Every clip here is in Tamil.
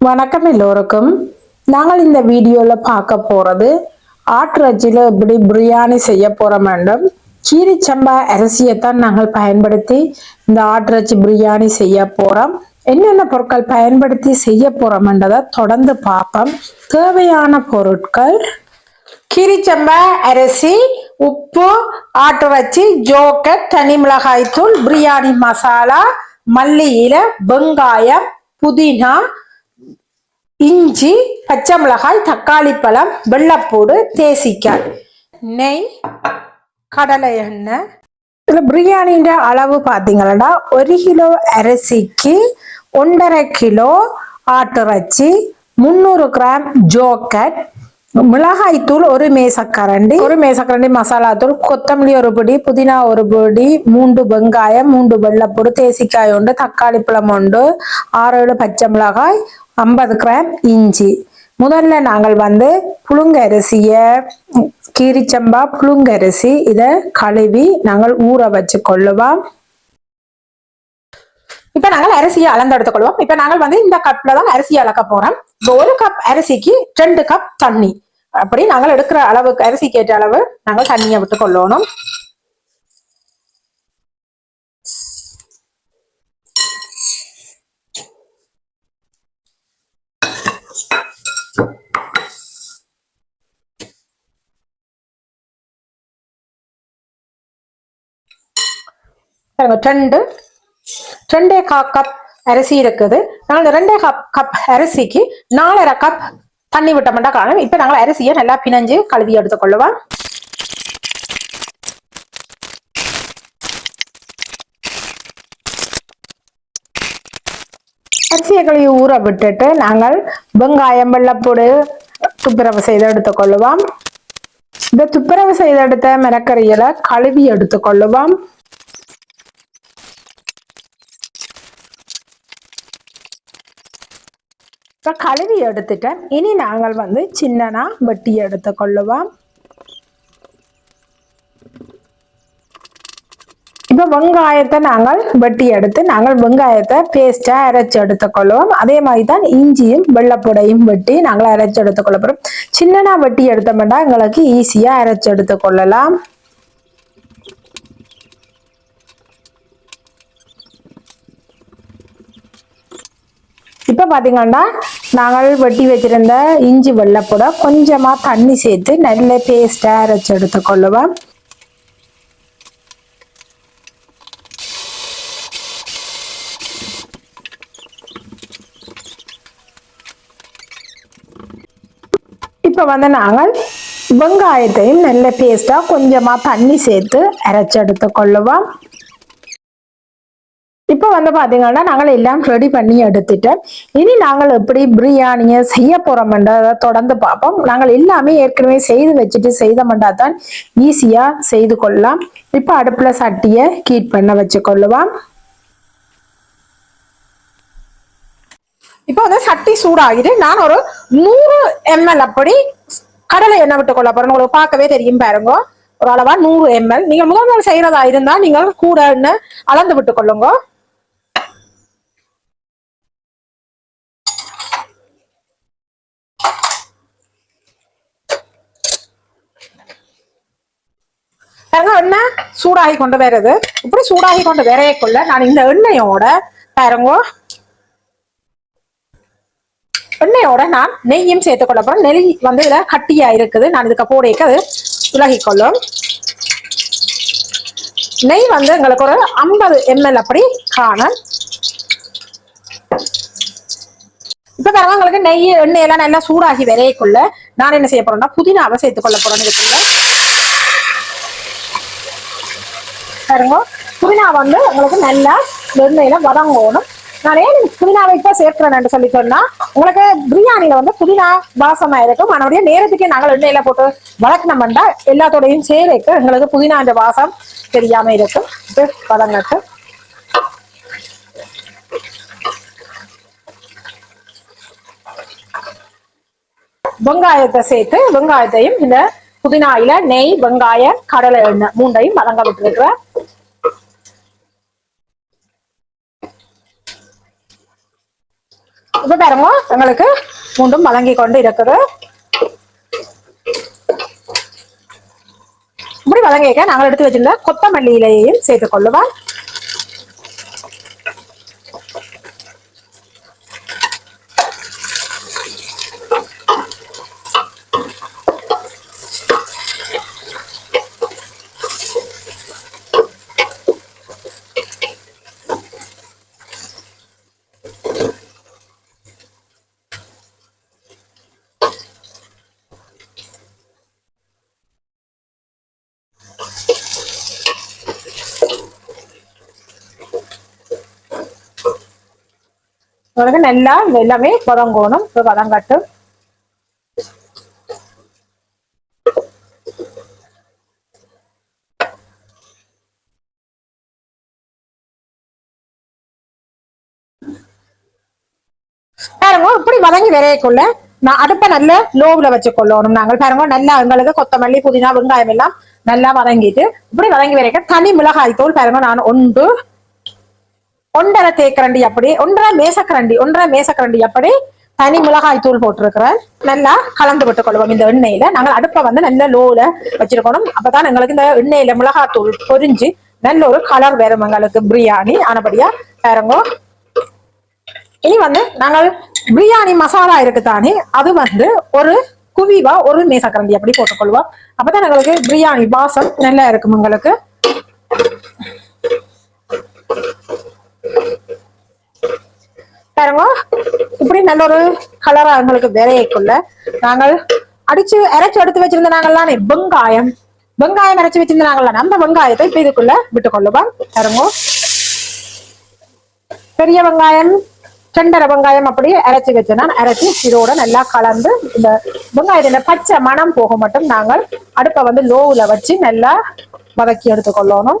வணக்கம் எல்லோருக்கும். நாங்கள் இந்த வீடியோவில் பார்க்க போகிறது ஆட்டிறைச்சியில் எப்படி பிரியாணி செய்ய போகிற வேண்டும் கீரிச்சம்பா அரிசியை தான் நாங்கள் பயன்படுத்தி இந்த ஆட்டிறைச்சி பிரியாணி செய்ய போகிறோம் என்னென்ன பொருட்கள் பயன்படுத்தி செய்ய போகிறோம்ன்றதை தொடர்ந்து பார்ப்போம். தேவையான பொருட்கள் கீரிச்சம்பா அரிசி உப்பு ஆட்டுறச்சி ஜோக்கட் தனி மிளகாய்த்தூள் பிரியாணி மசாலா மல்லி இலை வெங்காயம் புதினா இஞ்சி பச்சை மிளகாய் தக்காளி பழம் வெள்ளப்பூடு தேசிக்காய். நெய் கடலை எண்ணெய். இதில் பிரியாணின்ற அளவு பார்த்தீங்கன்னா ஒரு கிலோ அரிசிக்கு ஒன்றரை கிலோ ஆட்டுறச்சி முந்நூறு கிராம் ஜோக்கட் மிளகாய் தூள் ஒரு மேசக்கரண்டி. ஒரு மேசக்கரண்டி மசாலா தூள் கொத்தமல்லி ஒரு பொடி புதினா ஒரு பொடி மூன்று வெங்காயம் மூன்று வெள்ளப்பூடு தேசிக்காய் உண்டு தக்காளி பழம் உண்டு ஆறு ஏழு பச்சை மிளகாய் ஐம்பது கிராம் இஞ்சி. முதல்ல நாங்கள் வந்து புழுங்கரிசியை கீரிச்சம்பா புழுங்கரிசி இதை கழுவி நாங்கள் ஊற வச்சு கொள்ளுவோம். இப்ப நாங்கள் அரிசியை அளந்து கொள்வோம் இப்ப நாங்கள் வந்து இந்த கப்ல தான் அரிசியை அளக்க போறோம். ஒரு கப் அரிசிக்கு ரெண்டு கப் தண்ணி. அப்படி நாங்கள் எடுக்கிற அளவுக்கு அரிசிக்கு ஏற்ற அளவு நாங்கள் தண்ணியை விட்டு கொள்ளணும் ரெண்டு ரெண்டே கா கப் அரிசி இருக்குது. நாங்கள் ரெண்டே கப் கப் அரிசிக்கு நாலரை கப் தண்ணி விட்டோம்னா காணும் இப்போ நாங்கள் அரிசியை நல்லா பிணைஞ்சு கழுவி எடுத்துக்கொள்ளுவோம். அரிசியை கழுவி ஊற விட்டுட்டு நாங்கள் வெங்காயம் வெள்ளப்பூடு துப்புரவு செய்து எடுத்துக்கொள்ளுவோம். இந்த துப்புரவு செய்து எடுத்த மிரக்கறிகளை கழுவி எடுத்துக்கொள்ளுவோம். இப்போ கழுவி எடுத்துட்டேன். இனி நாங்கள் வந்து சின்னனா வெட்டி எடுத்துக்கொள்ளுவோம் இப்போ வெங்காயத்தை நாங்கள் வெட்டி எடுத்து நாங்கள் வெங்காயத்தை பேஸ்ட்டாக அரைச்சி எடுத்துக்கொள்வோம் அதே மாதிரி தான் இஞ்சியும் வெள்ளப்புடையும் வெட்டி நாங்கள் அரைச்சி எடுத்துக்கொள்ள போகிறோம் சின்னனா வெட்டி எடுத்தோம்னா எங்களுக்கு ஈஸியாக அரைச்சி எடுத்துக்கொள்ளலாம் இப்போ பார்த்தீங்கன்னா நாங்கள் வெட்டி வச்சிருந்த இஞ்சி வெள்ளைப்பூட கொஞ்சமாக தண்ணி சேர்த்து நல்ல பேஸ்ட்டாக அரைச்சி எடுத்துக்கொள்ளுவோம் இப்போ வந்து நாங்கள் வெங்காயத்தையும் நல்ல பேஸ்ட்டாக கொஞ்சமாக தண்ணி சேர்த்து அரைச்சி எடுத்துக்கொள்ளுவோம் இப்போ வந்து பார்த்தீங்கன்னா நாங்கள் எல்லாம் ரெடி பண்ணி எடுத்துட்டோம் இனி நாங்கள் எப்படி பிரியாணியை செய்ய போறோம்ன்றதை தொடர்ந்து பார்ப்போம். நாங்கள் எல்லாமே ஏற்கனவே செய்து வச்சுட்டு செய்தோம்னா தான் ஈஸியாக செய்து கொள்ளலாம். இப்போ அடுப்பில் சட்டியை கீட் பண்ண வச்சு கொள்ளுவோம். இப்போ வந்து சட்டி சூடாகிட்டு நான் ஒரு நூறு எம்எல் அப்படி கடலை எண்ணெய் விட்டு கொள்ள போறேன். உங்களுக்கு பார்க்கவே தெரியும் பாருங்க. ஒரு அளவா நூறு எம்எல் நீங்க முதல் நாள் செய்யறதா இருந்தா நீங்கள் கூட எண்ணெய் அளந்து விட்டு கொள்ளுங்க. எண்ணெய் சூடாகி கொண்டு வருது இப்படி சூடாகி கொண்டு வரையக்குள்ள நான் இந்த எண்ணெயோட பாருங்க. எண்ணெயோட நான் நெய்யும் சேர்த்து கொள்ள போறேன். நெய் வந்து இதுல கட்டியா இருக்குது. நான் இதுக்கு போடைக்கு அது விலகிக்கொள்ளும். நெய் வந்து எங்களுக்கு ஒரு ஐம்பது எம்எல் அப்படி காணும். இப்ப பாருங்க உங்களுக்கு நெய் எண்ணெய் எல்லாம் நல்லா சூடாகி விரையக்குள்ள நான் என்ன செய்ய போறேன்னா புதினாவை சேர்த்துக் கொள்ள போறேன் இதுக்குள்ள பாருங்க. புதினா வந்து உங்களுக்கு நல்லா எண்ணெயில வதங்கணும். நான் ஏன் புதினாவை இப்ப சேர்க்கிறேன் சொல்லி சொன்னா உங்களுக்கு பிரியாணியில வந்து புதினா வாசமா இருக்கும். அதனுடைய நேரத்துக்கே நாங்கள் எண்ணெயில போட்டு வளர்க்கணும்டா எல்லாத்தோடையும் சேர்க்க எங்களுக்கு புதினா அந்த வாசம் தெரியாம இருக்கும். இது வதங்கட்டு வெங்காயத்தை சேர்த்து வெங்காயத்தையும் இந்த புதினா இல நெய் வெங்காய கடலை எண்ணெய் மூண்டையும் வதங்க விட்டுருக்குறேன் இப்ப பாருங்க எங்களுக்கு மூண்டும் வழங்கி கொண்டு இருக்குது. இப்படி வழங்கிக்க நாங்கள் எடுத்து வச்சிருந்த கொத்தமல்லி இலையையும் சேர்த்துக் கொள்ளுவேன் உங்களுக்கு நல்லா எல்லாமே வதங்கணும் இப்போ வதங்கட்டும் பாருங்க இப்படி வதங்கி விரையக்குள்ள நான் அடுப்பை நல்ல லோவில் வச்சு கொள்ளணும் நாங்கள் பாருங்க நல்லா எங்களுக்கு கொத்தமல்லி புதினா வெங்காயம் எல்லாம் நல்லா வதங்கிட்டு இப்படி வதங்கி வரைக்க தனி மிளகாய் தூள் பாருங்க நான் ஒன்று ஒன்றரை தேக்கரண்டி அப்படி ஒன்றரை மேசக்கரண்டி ஒன்றரை மேசக்கரண்டி அப்படி தனி மிளகாய் தூள் போட்டிருக்கிறேன் நல்லா கலந்து விட்டு கொள்வோம் இந்த எண்ணெயில. நாங்கள் அடுப்பை வந்து நல்ல லோல வச்சிருக்கணும். அப்பதான் எங்களுக்கு இந்த எண்ணெயில மிளகாய் தூள் பொரிஞ்சு நல்ல ஒரு கலர் வரும் எங்களுக்கு. பிரியாணி ஆனபடியா பாருங்க. இனி வந்து நாங்கள் பிரியாணி மசாலா இருக்கு தானே அது வந்து ஒரு குவிவா ஒரு மேசக்கரண்டி அப்படி போட்டுக்கொள்வோம் அப்பதான் எங்களுக்கு பிரியாணி வாசம் நல்லா இருக்கும் எங்களுக்கு. பாருங்க இப்படி நல்ல ஒரு கலரா எங்களுக்கு விரையக்குள்ள நாங்கள் அடிச்சு அரைச்சு எடுத்து வச்சிருந்த நாங்கள்லாம் வெங்காயம் வெங்காயம் அரைச்சு வச்சிருந்த நாங்கள்லாம் அந்த வெங்காயத்தை இப்ப இதுக்குள்ள விட்டு கொள்ளுவோம். பாருங்க. பெரிய வெங்காயம் செண்டரை வெங்காயம் அப்படியே அரைச்சி வச்சேன்னா அரைச்சி இதோட நல்லா கலந்து இந்த வெங்காயத்துல பச்சை மணம் போக மட்டும் நாங்கள் அடுப்பை வந்து லோவுல வச்சு நல்லா வதக்கி எடுத்துக்கொள்ளணும்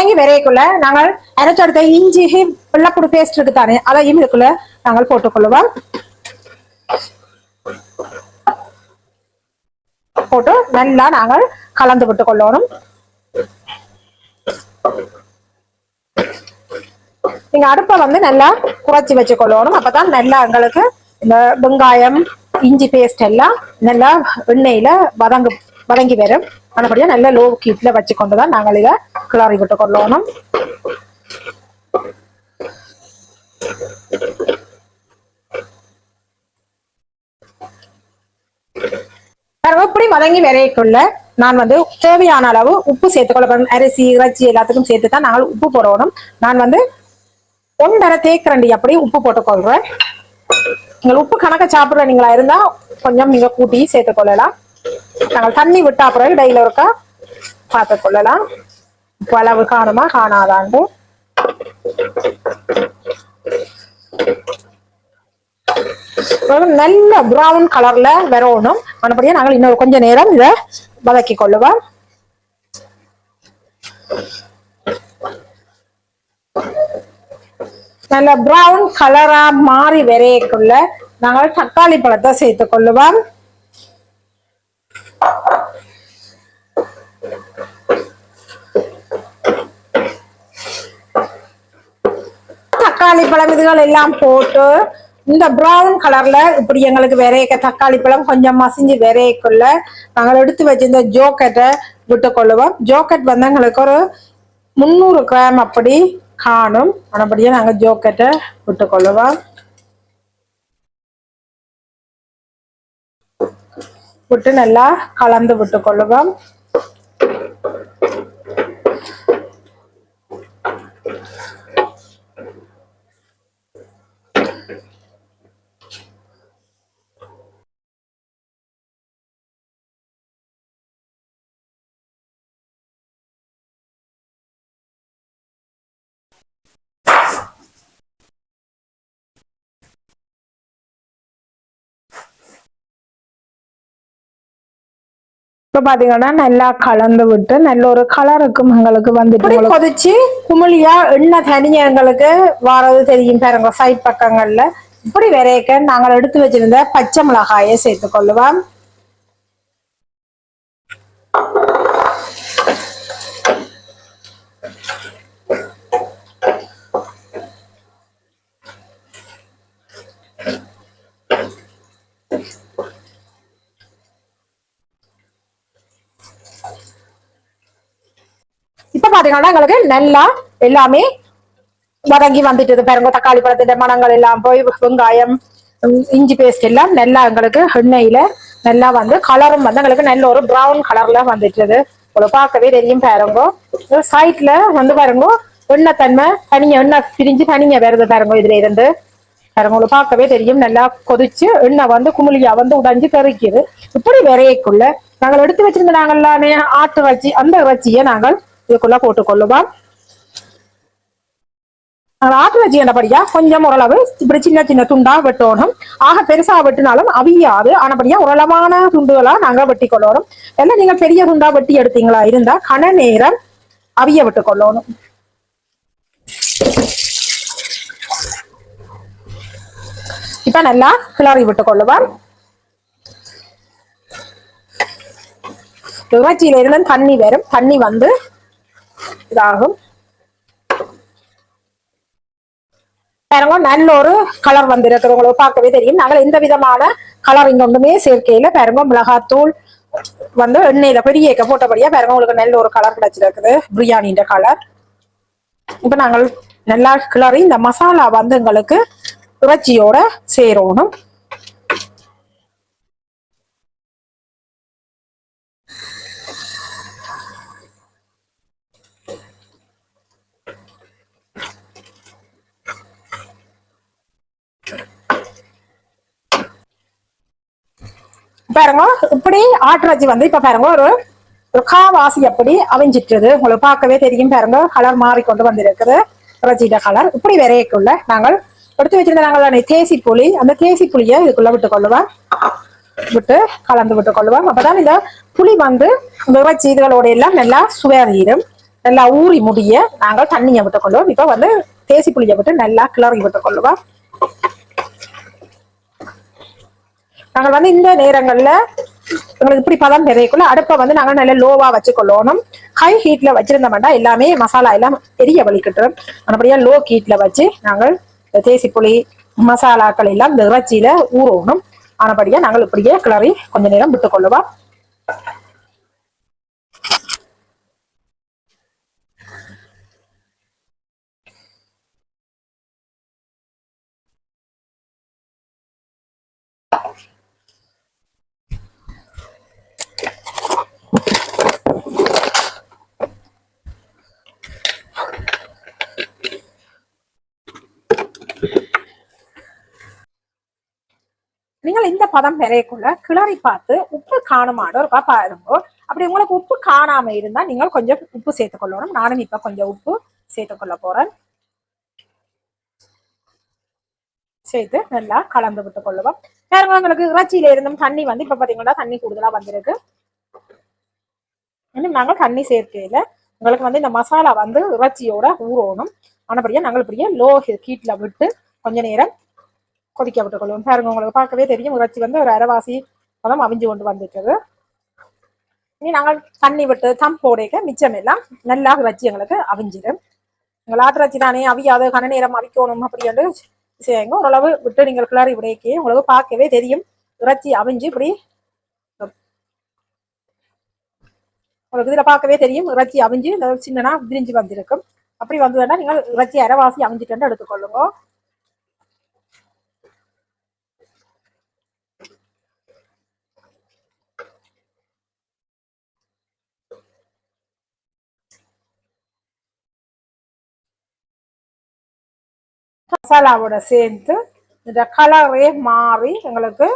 இப்படி வரையக்குள்ள நாங்கள் அரைச்செடுத்த இஞ்சி வெள்ளப்புடு பேஸ்ட் இருக்கு தானே அதையும் இதுக்குள்ள நாங்கள் போட்டுக்கொள்ளுவோம். போட்டு நல்லா நாங்கள் கலந்து விட்டு கொள்ளணும் நீங்க அடுப்பை வந்து நல்லா குறைச்சி வச்சு கொள்ளணும் அப்பதான் நல்லா எங்களுக்கு இந்த வெங்காயம் இஞ்சி பேஸ்ட் எல்லாம் நல்லா எண்ணெயில வதங்கு வதங்கி வரும். ஆனபடியா நல்ல லோ கீட்ல வச்சு கொண்டுதான் நாங்கள் இதை கிளறி விட்டு கொள்ளணும். பாருங்க, இப்படி வதங்கி விரையக்குள்ள நான் வந்து தேவையான அளவு உப்பு சேர்த்துக்கொள்ள அரிசி இறைச்சி எல்லாத்துக்கும் சேர்த்து தான் நாங்கள் உப்பு போடணும். நான் வந்து ஒன்றரை தேக்கரண்டி அப்படி உப்பு போட்டுக்கொள்றேன். நீங்கள் உப்பு கணக்க சாப்பிட்ற நீங்களா இருந்தா கொஞ்சம் நீங்க கூட்டி சேர்த்துக்கொள்ளலாம். நாங்கள் தண்ணி விட்டா பிறகு இடையில இருக்கா பார்த்து கொள்ளலாம். அளவு காணுமா? காணாதாண்டு. நல்ல பிரவுன் கலர்ல வரணும். மறுபடியும் நாங்கள் இன்னொரு கொஞ்ச நேரம் இதை வதக்கி கொள்ளுவோம். நல்ல பிரவுன் கலரா மாறி வரையக்குள்ள நாங்கள் தக்காளி பழத்தை சேர்த்துக் கொள்ளுவோம். தக்காளி பழம் இதுகள் எல்லாம் போட்டு இந்த ப்ரௌன் கலர்ல இப்படி எங்களுக்கு விரையக்க தக்காளி பழம் கொஞ்சம் மசிஞ்சு விரையக்குள்ள நாங்கள் எடுத்து வச்சிருந்த ஜோக்கெட்டை விட்டு கொள்ளுவோம் ஜோக்கெட் வந்து எங்களுக்கு ஒரு முந்நூறு கிராம் அப்படி காணும். ஆனபடியே நாங்கள் ஜோக்கெட்டை விட்டு கொள்ளுவோம் விட்டு நல்லா கலந்து விட்டு கொள்ளுவோம் இப்ப பாத்தீங்கன்னா நல்லா கலந்து விட்டு நல்ல ஒரு கலருக்கும் எங்களுக்கு வந்துட்டு கொதிச்சு குமிழியா எண்ணெய் தனியா எங்களுக்கு வாரது தெரியும் பாருங்க சைட் பக்கங்கள்ல. இப்படி விரைக்க நாங்கள் எடுத்து வச்சிருந்த பச்சை மிளகாயை சேர்த்துக் கொள்ளுவோம் இப்ப பாத்தீங்கன்னா எங்களுக்கு நல்லா எல்லாமே வதங்கி வந்துட்டு பாருங்க தக்காளி பழத்தின் மணங்கள் எல்லாம் போய் வெங்காயம் இஞ்சி பேஸ்ட் எல்லாம் நல்லா எங்களுக்கு எண்ணெயில நல்லா வந்து கலரும் வந்து எங்களுக்கு நல்ல ஒரு ப்ரௌன் கலர்ல வந்துட்டுது. உங்களுக்கு பார்க்கவே தெரியும் பாருங்க. சைட்ல வந்து பாருங்க எண்ணெய் தன்மை தனியா எண்ணெய் பிரிஞ்சு தனிங்க வருது பாருங்க இதுல இருந்து. பாருங்க உங்களுக்கு பார்க்கவே தெரியும். நல்லா கொதிச்சு எண்ணெய் வந்து குமிழியா வந்து உடைஞ்சு தெறிக்குது இப்படி விரையக்குள்ள நாங்கள் எடுத்து வச்சிருந்த எல்லாமே ஆட்டு வச்சு அந்த இறைச்சியை நாங்கள் இதுக்குள்ள போட்டுக்கொள்ளுவோம் நாங்கள் ஆட்டு இறைச்சி என்னபடியா கொஞ்சம் ஓரளவு இப்படி சின்ன சின்ன துண்டா வெட்டணும். ஆக பெருசா வெட்டினாலும் அவியாது. ஆனபடியா உரளமான துண்டுகளா நாங்க வெட்டி கொள்ளணும். எல்லாம் நீங்க பெரிய துண்டா வெட்டி எடுத்தீங்களா? இருந்தா கன நேரம் அவிய விட்டு கொள்ளணும். இப்ப நல்லா கிளறி விட்டு கொள்ளுவார் இறைச்சியில இருந்து தண்ணி வரும். தண்ணி வந்து இதாகும். பாருங்க நல்ல ஒரு கலர் வந்திருக்கு. உங்களுக்கு பார்க்கவே தெரியும். நாங்கள் எந்த விதமான கலரிங் ஒன்றுமே சேர்க்கையில பாருங்க மிளகாத்தூள் வந்து எண்ணெயில பெரிய போட்டபடியா பாருங்க உங்களுக்கு நல்ல ஒரு கலர் கிடைச்சிருக்குது. பிரியாணின்ற கலர் இப்ப நாங்கள் நல்லா கிளறி இந்த மசாலா வந்து எங்களுக்கு இறைச்சியோட சேரணும். பாருங்க இப்படி ஆட்ராஜி வந்து இப்ப பாருங்க ஒரு ஒரு காவாசி அப்படி அவிஞ்சிட்டுது. உங்களுக்கு பார்க்கவே தெரியும் பாருங்க கலர் மாறிக்கொண்டு வந்திருக்குது. இறைச்சிட்ட கலர் இப்படி விரையக்குள்ள நாங்கள் எடுத்து வச்சிருந்த நாங்கள் தேசி புளி. அந்த தேசி புளியை இதுக்குள்ள விட்டு கொள்ளுவோம். விட்டு கலந்து விட்டு கொள்ளுவோம். அப்பதான் இந்த புளி வந்து இந்த இறைச்சி இதுகளோட எல்லாம் நல்லா சுவையீரும் நல்லா ஊறி முடிய நாங்கள் தண்ணியை விட்டு கொள்ளுவோம். இப்ப வந்து தேசி புளியை விட்டு நல்லா கிளறி விட்டு கொள்ளுவோம். நாங்கள் வந்து இந்த நேரங்கள்ல எங்களுக்கு இப்படி பதம் பெறையக்குள்ள அடுப்பை வந்து நாங்க நல்ல லோவா வச்சுக்கொள்ளணும். ஹை ஹீட்ல வச்சிருந்தோம்னா எல்லாமே மசாலா எல்லாம் பெரிய வலிக்கிட்டுரும் மறுபடியா லோ ஹீட்ல வச்சு நாங்கள் தேசி புளி மசாலாக்கள் எல்லாம் இந்த இறைச்சியில ஊறணும். ஆனபடியா நாங்கள் இப்படியே கிளறி கொஞ்ச நேரம் விட்டு கொள்ளுவோம் நீங்கள் இந்த பதம் பெறையக்குள்ள கிளறி பார்த்து உப்பு காணுமாட ஒரு பாருங்க அப்படி உங்களுக்கு உப்பு காணாம இருந்தா நீங்கள் கொஞ்சம் உப்பு சேர்த்துக்கொள்ளணும் நானும் இப்ப கொஞ்சம் உப்பு சேர்த்துக்கொள்ள போறேன் சேர்த்து நல்லா கலந்து விட்டு கொள்ளுவோம் பாருங்க உங்களுக்கு இறைச்சியில இருந்தும் தண்ணி வந்து இப்ப பாத்தீங்கன்னா தண்ணி கூடுதலா வந்திருக்கு இன்னும் நாங்கள் தண்ணி சேர்க்கையில உங்களுக்கு வந்து இந்த மசாலா வந்து இறைச்சியோட ஊறணும் ஆனபடியா நாங்கள் இப்படியே லோ ஹீட்ல விட்டு கொஞ்ச நேரம் கொதிக்க விட்டு பாருங்க உங்களுக்கு பார்க்கவே தெரியும். இறைச்சி வந்து ஒரு அரைவாசி பதம் அவிஞ்சு கொண்டு வந்துட்டது இனி நாங்கள் தண்ணி விட்டு தம் போடைக்க மிச்சம் எல்லாம் நல்லா இறைச்சி எங்களுக்கு அவிஞ்சிடும். எங்கள் ஆட்டிறைச்சி தானே அவியாது கன நேரம் அவிக்கணும் அப்படின்னு செய்யுங்க ஓரளவு விட்டு நீங்கள் கிளறி விடைக்கே உங்களுக்கு பார்க்கவே தெரியும். இறைச்சி அவிஞ்சு இப்படி உங்களுக்கு இதில் பார்க்கவே தெரியும். இறைச்சி அவிஞ்சு சின்னனா விரிஞ்சு வந்திருக்கும். அப்படி வந்ததுன்னா நீங்கள் இறைச்சி அரைவாசி அவிஞ்சிட்டு எடுத்துக்கொள்ளுங்க. மசாலாவோட சேர்த்து இந்த கலரே மாறி எங்களுக்கு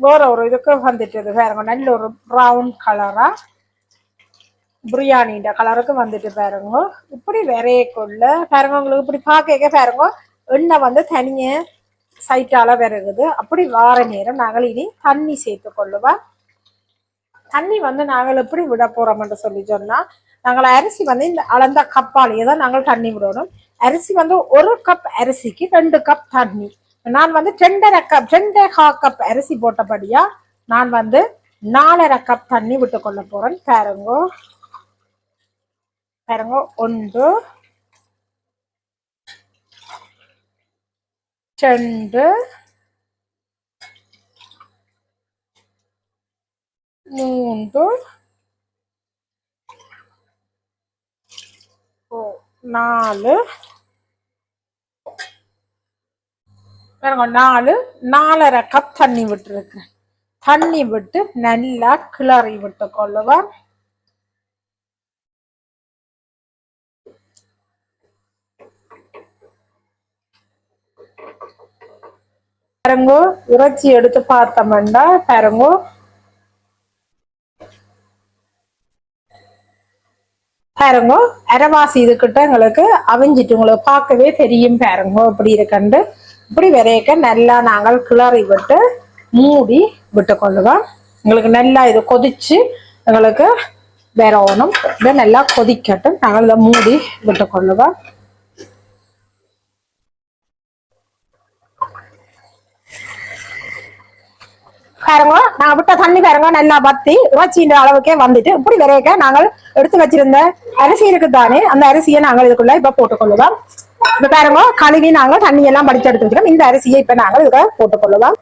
வேற ஒரு இதுக்கு வந்துட்டது பாருங்க. நல்ல ஒரு ப்ரௌன் கலரா பிரியாணின்ற கலருக்கு வந்துட்டு பாருங்க. இப்படி விரையக்குள்ள பாருங்க உங்களுக்கு இப்படி பார்க்க பாருங்க எண்ணெய் வந்து தனிய சைட்டால விறகுது. அப்படி வார நேரம் நாங்கள் இனி தண்ணி சேர்த்து கொள்ளுவோம். தண்ணி வந்து நாங்கள் எப்படி விட போறோம்னு சொல்லி சொன்னா நாங்கள் அரிசி வந்து இந்த அளந்த கப்பாலேயே தான் நாங்கள் தண்ணி விடணும். அரிசி வந்து ஒரு கப் அரிசிக்கு ரெண்டு கப் தண்ணி. நான் வந்து ரெண்டரை கப் ரெண்டே ஹா கப் அரிசி போட்டபடியா நான் வந்து நாலரை கப் தண்ணி விட்டு கொள்ள போறேன். பாருங்க. பாருங்க. ஒன்று ரெண்டு மூன்று ஓ, நாலு பாருங்க நாலு நாலரை கப் தண்ணி விட்டுருக்கு. தண்ணி விட்டு நல்லா கிளறி விட்டு கொள்ளுவோம் பாருங்கோ இறைச்சி எடுத்து பார்த்தோம்னா பாருங்கோ பாருங்கோ அரைவாசி இதுக்கிட்ட எங்களுக்கு அவிஞ்சிட்டு உங்களுக்கு பார்க்கவே தெரியும் பாருங்கோ அப்படி இருக்கண்டு. இப்படி விதையக்க நல்லா நாங்கள் கிளறி விட்டு மூடி விட்டு கொள்ளுவோம் எங்களுக்கு நல்லா இது கொதிச்சு எங்களுக்கு வேற ஒன்றும் இதை நல்லா கொதிக்கட்டும். நாங்கள் இதை மூடி விட்டு கொள்ளுவோம் பாருங்க. நாங்க விட்ட தண்ணி பாருங்க நல்லா பத்தி இறைச்சின்ற அளவுக்கே வந்துட்டு இப்படி விரைக்க நாங்கள் எடுத்து வச்சிருந்த அரிசி இருக்குதானே அந்த அரிசியை நாங்கள் இதுக்குள்ள இப்ப போட்டுக்கொள்ளுவோம். இப்ப பாருங்க கழுவி நாங்கள் தண்ணி எல்லாம் படிச்சு எடுத்துக்கிறோம் இந்த அரிசியை இப்ப நாங்கள் இதுல போட்டுக்கொள்ளுவோம்.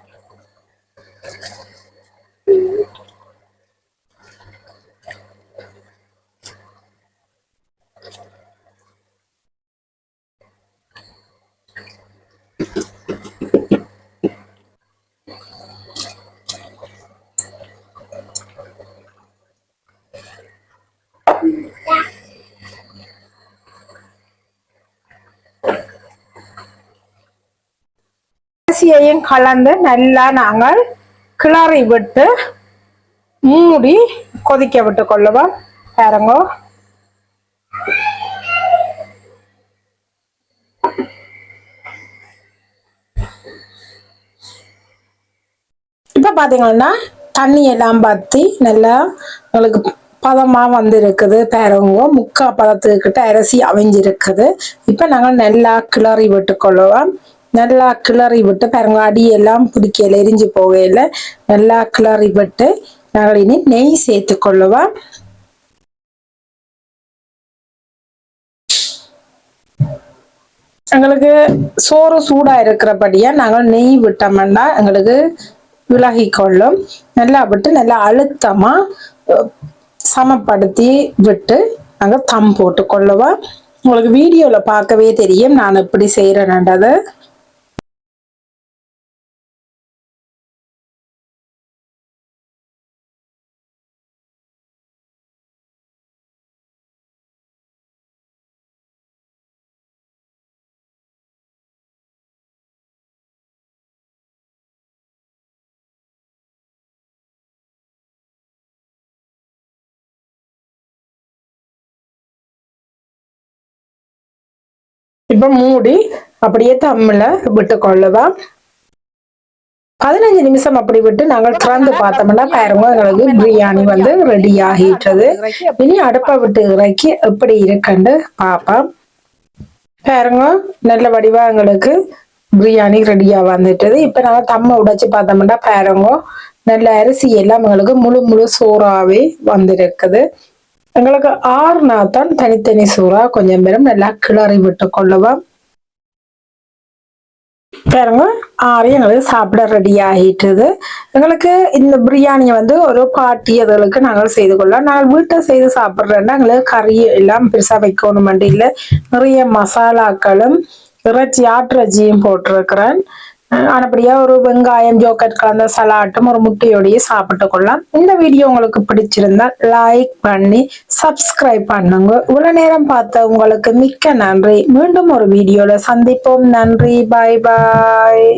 அரிசியையும் கலந்து நல்லா நாங்கள் கிளறி விட்டு மூடி கொதிக்க விட்டு கொள்ளுவோம். பாருங்கோ. இப்ப பாத்தீங்கன்னா தண்ணி எல்லாம் பற்றி நல்லா உங்களுக்கு பதமா வந்திருக்குது. இருக்குது பாருங்க. முக்கா பதத்துக்கிட்ட அரிசி அவிஞ்சிருக்குது. இப்ப நாங்கள் நல்லா கிளறி விட்டு கொள்ளுவோம். நல்லா கிளறி விட்டு பாருங்க அடியெல்லாம் பிடிக்கல எரிஞ்சு போகையில நல்லா கிளறி விட்டு நாங்கள் இனி நெய் சேர்த்து கொள்ளுவோம். எங்களுக்கு சோறு சூடா இருக்கிறபடியா நாங்கள் நெய் விட்டோம்னா எங்களுக்கு விலகி கொள்ளும் நல்லா விட்டு நல்லா அழுத்தமா சமப்படுத்தி விட்டு நாங்கள் தம் போட்டு கொள்ளுவோம். உங்களுக்கு வீடியோல பார்க்கவே தெரியும் நான் எப்படி செய்யறேன்ன்றதை இப்போ மூடி அப்படியே தம்மில் விட்டு கொள்ளுவோம் பதினஞ்சு நிமிஷம் அப்படி விட்டு நாங்கள் திறந்து பார்த்தோம்னா பாருங்க எங்களுக்கு பிரியாணி வந்து ரெடி ஆகிட்டது இனி அடுப்பை விட்டு இறக்கி எப்படி இருக்குன்னு பார்ப்போம் பாருங்க நல்ல வடிவா எங்களுக்கு பிரியாணி ரெடியா வந்துட்டது இப்ப நாங்க தம்மை உடைச்சு பார்த்தோம்னா பாருங்க நல்ல அரிசி எல்லாம் எங்களுக்கு முழு முழு சோறாவே வந்திருக்குது எங்களுக்கு ஆறுனா தான் தனித்தனி சூறா கொஞ்சம் பேரும் நல்லா கிளறி விட்டு கொள்ளுவோம். பாருங்க ஆறு எங்களுக்கு சாப்பிட ரெடி ஆகிட்டுது. எங்களுக்கு இந்த பிரியாணியை வந்து ஒரு பாட்டி அதுகளுக்கு நாங்கள் செய்து கொள்ளலாம். நாங்கள் வீட்டை செய்து சாப்பிட்றேன்னா எங்களுக்கு கறி எல்லாம் பெருசாக வைக்கணும் இல்லை நிறைய மசாலாக்களும் இறைச்சி ஆட்டிறைச்சியும் போட்டிருக்கிறேன். ஆனப்படியா ஒரு வெங்காயம் ஜோக்கட் கலந்த சலாட்டும் ஒரு முட்டையோடையே சாப்பிட்டு கொள்ளலாம். இந்த வீடியோ உங்களுக்கு பிடிச்சிருந்தா லைக் பண்ணி சப்ஸ்கிரைப் பண்ணுங்க. இவ்வளவு நேரம் பார்த்த உங்களுக்கு மிக்க நன்றி. மீண்டும் ஒரு வீடியோல சந்திப்போம். நன்றி. பாய் பாய்